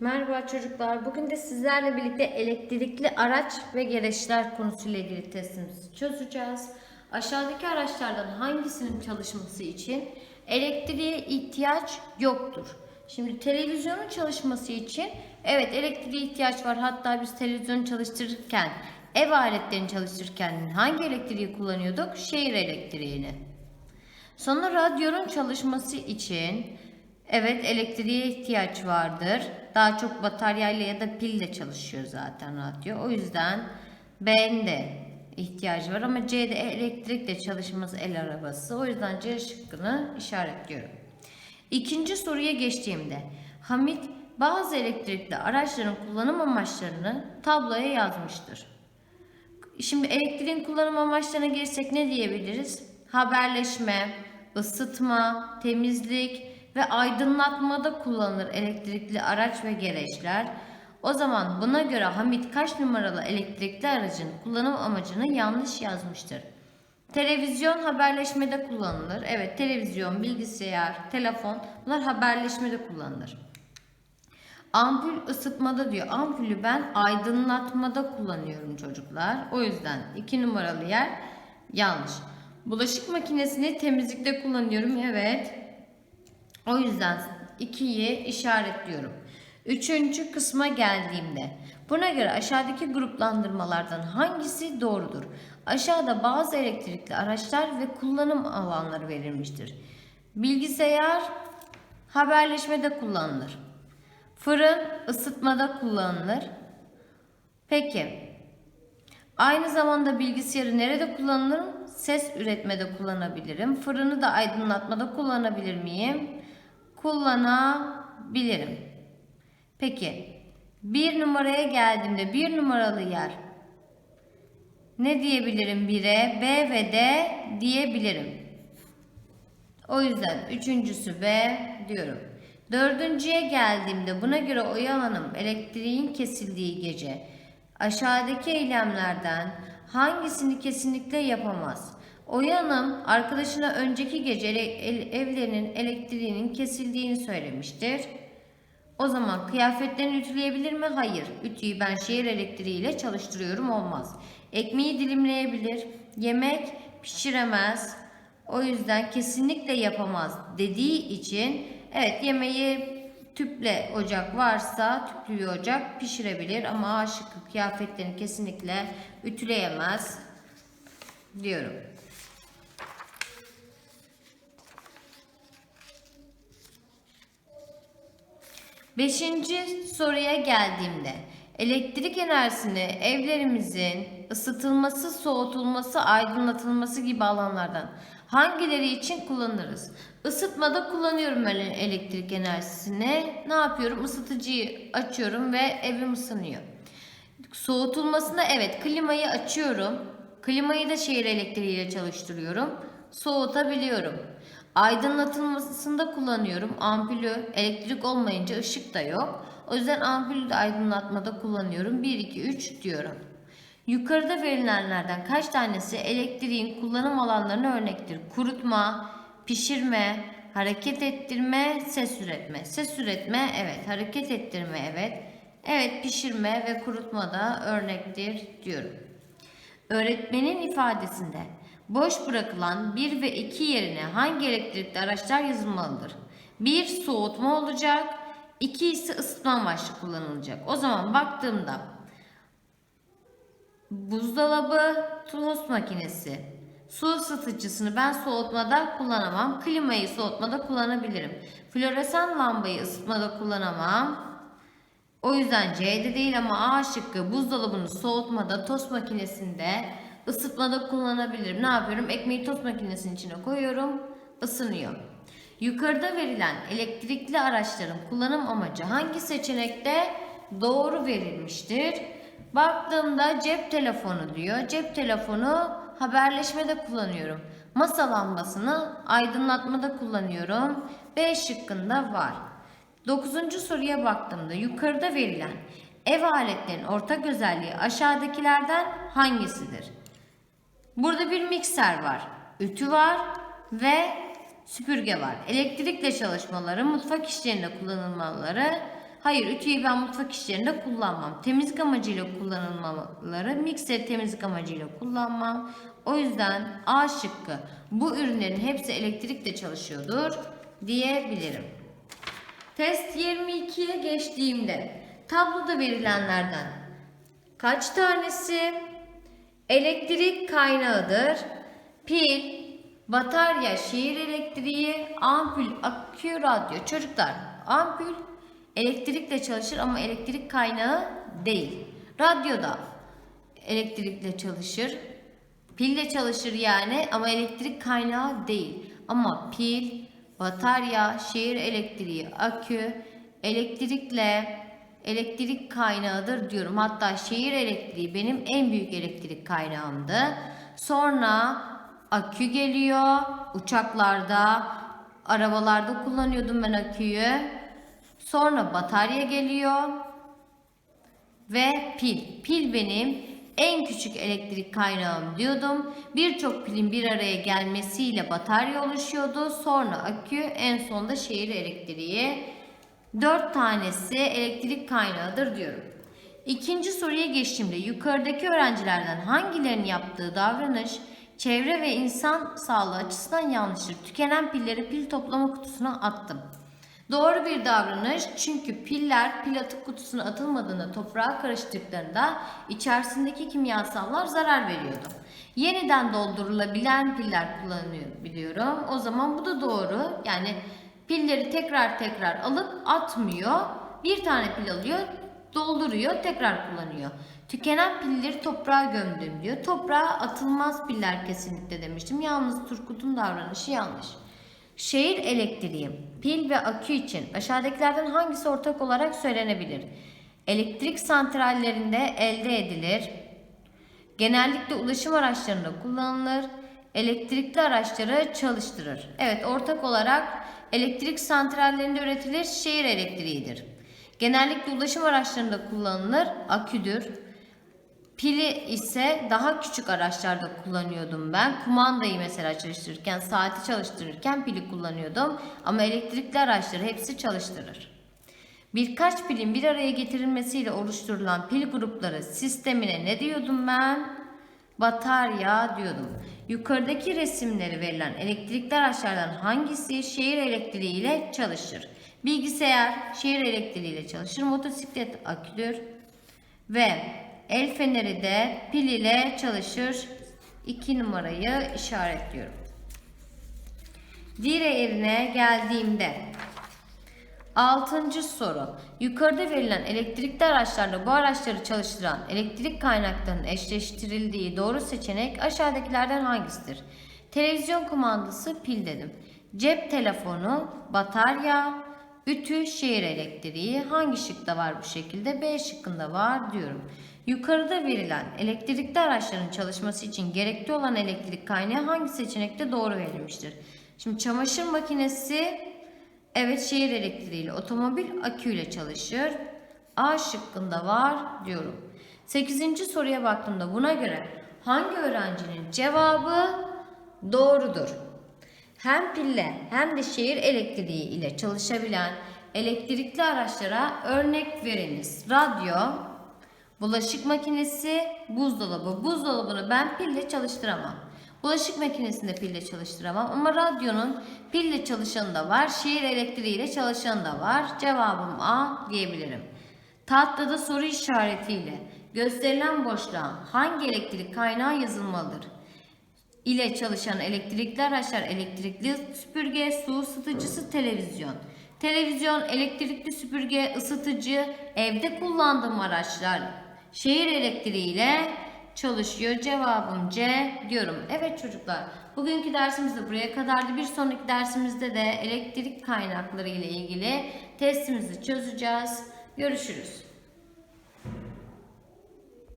Merhaba çocuklar. Bugün de sizlerle birlikte elektrikli araç ve gereçler konusuyla ilgili testimizi çözeceğiz. Aşağıdaki araçlardan hangisinin çalışması için elektriğe ihtiyaç yoktur? Şimdi televizyonun çalışması için evet elektriğe ihtiyaç var. Hatta biz televizyonu çalıştırırken, ev aletlerini çalıştırırken hangi elektriği kullanıyorduk? Şehir elektriğini. Sonra radyonun çalışması için evet elektriğe ihtiyaç vardır. Daha çok bataryayla ya da pille çalışıyor zaten radyo. O yüzden B'nin de ihtiyacı var ama C'de elektrikle çalışması el arabası. O yüzden C şıkkını işaretliyorum. İkinci soruya geçtiğimde Hamit bazı elektrikli araçların kullanım amaçlarını tabloya yazmıştır. Şimdi elektriğin kullanım amaçlarına girsek ne diyebiliriz? Haberleşme, ısıtma, temizlik ve aydınlatmada kullanılır elektrikli araç ve gereçler. O zaman buna göre Hamit kaç numaralı elektrikli aracın kullanım amacını yanlış yazmıştır? Televizyon haberleşmede kullanılır. Evet televizyon, bilgisayar, telefon bunlar haberleşmede kullanılır. Ampul ısıtmada diyor. Ampulü ben aydınlatmada kullanıyorum çocuklar. O yüzden 2 numaralı yer yanlış. Bulaşık makinesini temizlikte kullanıyorum. Evet. O yüzden 2'yi işaretliyorum. Üçüncü kısma geldiğimde buna göre aşağıdaki gruplandırmalardan hangisi doğrudur? Aşağıda bazı elektrikli araçlar ve kullanım alanları verilmiştir. Bilgisayar haberleşmede kullanılır. Fırın ısıtmada kullanılır. Peki. Aynı zamanda bilgisayarı nerede kullanırım? Ses üretmede kullanabilirim. Fırını da aydınlatmada kullanabilir miyim? Kullanabilirim. Peki. Bir numaraya geldiğimde bir numaralı yer. Ne diyebilirim 1'e? B ve D diyebilirim. O yüzden üçüncüsü B diyorum. Dördüncüye geldiğimde buna göre Oya Hanım elektriğin kesildiği gece aşağıdaki eylemlerden hangisini kesinlikle yapamaz? Oya Hanım arkadaşına önceki gece evlerinin elektriğinin kesildiğini söylemiştir. O zaman kıyafetlerini ütüleyebilir mi? Hayır. Ütüyü ben şehir elektriğiyle çalıştırıyorum olmaz. Ekmeği dilimleyebilir. Yemek pişiremez. O yüzden kesinlikle yapamaz dediği için evet yemeği tüple ocak varsa tüplü ocak pişirebilir ama A şıkkı kıyafetlerini kesinlikle ütüleyemez diyorum. Beşinci soruya geldiğimde elektrik enerjisini evlerimizin ısıtılması, soğutulması, aydınlatılması gibi alanlardan hangileri için kullanırız? Isıtmada kullanıyorum ben elektrik enerjisini. Ne yapıyorum? Isıtıcıyı açıyorum ve evim ısınıyor. Soğutulmasında evet klimayı açıyorum. Klimayı da şehir elektriğiyle çalıştırıyorum. Soğutabiliyorum. Aydınlatılmasında kullanıyorum. Ampulü elektrik olmayınca ışık da yok. O yüzden ampulü de aydınlatmada kullanıyorum. 1, 2, 3 diyorum. Yukarıda verilenlerden kaç tanesi elektriğin kullanım alanlarına örnektir? Kurutma, pişirme, hareket ettirme, ses üretme. Ses üretme evet, hareket ettirme evet. Evet pişirme ve kurutma da örnektir diyorum. Öğretmenin ifadesinde boş bırakılan 1 ve 2 yerine hangi elektrikli araçlar yazılmalıdır? 1 soğutma olacak, 2 ise ısıtma amaçlı kullanılacak. O zaman baktığımda buzdolabı, tost makinesi, su ısıtıcısını ben soğutmada kullanamam. Klimayı soğutmada kullanabilirim. Floresan lambayı ısıtmada kullanamam. O yüzden C'de değil ama A şıkkı buzdolabını soğutmada, tost makinesinde, ısıtmada kullanabilirim. Ne yapıyorum? Ekmeği tost makinesinin içine koyuyorum, ısınıyor. Yukarıda verilen elektrikli araçların kullanım amacı hangi seçenekte doğru verilmiştir? Baktığımda cep telefonu diyor. Cep telefonu haberleşmede kullanıyorum. Masa lambasını aydınlatmada kullanıyorum. B şıkkında var. Dokuzuncu soruya baktığımda yukarıda verilen ev aletlerinin ortak özelliği aşağıdakilerden hangisidir? Burada bir mikser var, ütü var ve süpürge var. Elektrikle çalışmaları, mutfak işlerinde kullanılmaları Hayır ütüyü ben mutfak işlerinde kullanmam. Temizlik amacıyla kullanılmaları mikser temizlik amacıyla kullanmam. O yüzden A şıkkı bu ürünlerin hepsi elektrikle çalışıyordur diyebilirim. Test 22'ye geçtiğimde tabloda verilenlerden kaç tanesi elektrik kaynağıdır? Pil, batarya, şehir elektriği, ampul, akü, radyo. Çocuklar, ampul elektrikle çalışır ama elektrik kaynağı değil. Radyo da elektrikle çalışır. Pille çalışır yani ama elektrik kaynağı değil. Ama pil, batarya, şehir elektriği, akü elektrikle elektrik kaynağıdır diyorum. Hatta şehir elektriği benim en büyük elektrik kaynağımdı. Sonra akü geliyor. Uçaklarda, arabalarda kullanıyordum ben aküyü. Sonra batarya geliyor ve pil. Pil benim en küçük elektrik kaynağım diyordum. Birçok pilin bir araya gelmesiyle batarya oluşuyordu. Sonra akü, en sonunda şehir elektriği. Dört tanesi elektrik kaynağıdır diyorum. İkinci soruya geçtiğimde yukarıdaki öğrencilerden hangilerinin yaptığı davranış çevre ve insan sağlığı açısından yanlıştır? Tükenen pilleri pil toplama kutusuna attım. Doğru bir davranış çünkü piller pil atık kutusuna atılmadığında toprağa karıştıklarında içerisindeki kimyasallar zarar veriyordu. Yeniden doldurulabilen piller kullanılıyor biliyorum. O zaman bu da doğru. Yani pilleri tekrar tekrar alıp atmıyor. Bir tane pil alıyor, dolduruyor, tekrar kullanıyor. Tükenen pilleri toprağa gömdüm diyor. Toprağa atılmaz piller kesinlikle demiştim. Yalnız Turgut'un davranışı yanlış. Şehir elektriği, pil ve akü için aşağıdakilerden hangisi ortak olarak söylenebilir? Elektrik santrallerinde elde edilir. Genellikle ulaşım araçlarında kullanılır. Elektrikli araçları çalıştırır. Evet, ortak olarak elektrik santrallerinde üretilir. Şehir elektriğidir. Genellikle ulaşım araçlarında kullanılır. Aküdür. Pili ise daha küçük araçlarda kullanıyordum ben. Kumandayı mesela çalıştırırken, saati çalıştırırken pili kullanıyordum. Ama elektrikli araçları hepsi çalıştırır. Birkaç pilin bir araya getirilmesiyle oluşturulan pil grupları sistemine ne diyordum ben? Batarya diyordum. Yukarıdaki resimleri verilen elektrikli araçlardan hangisi şehir elektriği ile çalışır? Bilgisayar şehir elektriği ile çalışır. Motosiklet aküdür. Ve El feneri de pil ile çalışır. 2 numarayı işaretliyorum. Diğerine geldiğimde Altıncı soru. Yukarıda verilen elektrikli araçlarla bu araçları çalıştıran elektrik kaynaklarının eşleştirildiği doğru seçenek aşağıdakilerden hangisidir? Televizyon kumandası pil dedim. Cep telefonu, batarya, ütü, şehir elektriği hangi şıkta var bu şekilde? B şıkkında var diyorum. Yukarıda verilen elektrikli araçların çalışması için gerekli olan elektrik kaynağı hangi seçenekte doğru verilmiştir? Şimdi çamaşır makinesi evet şehir elektriğiyle, otomobil aküyle çalışır. A şıkkında var diyorum. 8. soruya baktığımda buna göre hangi öğrencinin cevabı doğrudur? Hem pille hem de şehir elektriği ile çalışabilen elektrikli araçlara örnek veriniz. Radyo, Bulaşık makinesi, buzdolabı. Buzdolabını ben pille çalıştıramam. Bulaşık makinesini de pille çalıştıramam ama radyonun pille çalışanı da var, şehir elektriğiyle çalışanı da var. Cevabım A diyebilirim. Tahtada soru işaretiyle gösterilen boşluğa hangi elektrik kaynağı yazılmalıdır? ile çalışan elektrikli araçlar elektrikli süpürge, su ısıtıcısı, televizyon. Televizyon, elektrikli süpürge, ısıtıcı, evde kullandığım araçlar şehir elektriğiyle çalışıyor. Cevabım C diyorum. Evet çocuklar bugünkü dersimiz de buraya kadardı. Bir sonraki dersimizde de elektrik kaynakları ile ilgili testimizi çözeceğiz. Görüşürüz.